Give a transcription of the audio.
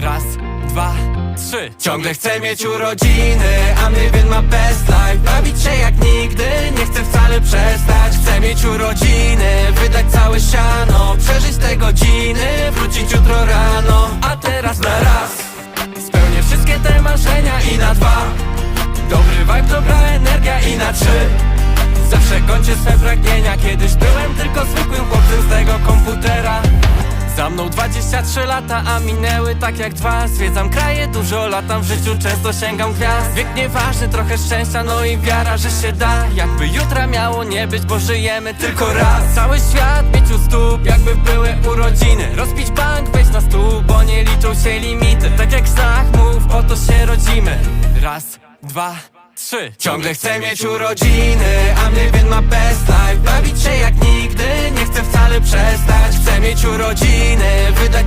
Raz, dwa, trzy. Ciągle chcę mieć urodziny A living my best life. Bawić się jak nigdy Nie chcę wcale przestać. Chcę mieć urodziny Wydać całe siano. Przeżyć te godziny Wrócić jutro rano. A teraz na raz. Spełnię wszystkie te marzenia I na dwa. Dobry vibe, dobra energia I na trzy. Zawsze kończę swe pragnienia. Kiedyś byłem Mną 23 lata, a minęły tak jak dwa. Zwiedzam kraje, dużo latam w życiu, często sięgam gwiazd. Wiek nieważny, trochę szczęścia, no i wiara, że się da. Jakby jutra miało nie być, bo żyjemy tylko raz. Cały świat mieć u stóp, jakby były urodziny. Rozbić bank, wejść na stół, bo nie liczą się limity. Tak jak znak mów, po to się rodzimy. Raz, dwa, trzy. Ciągle chcę mieć urodziny living my best Mieć urodziny Wydać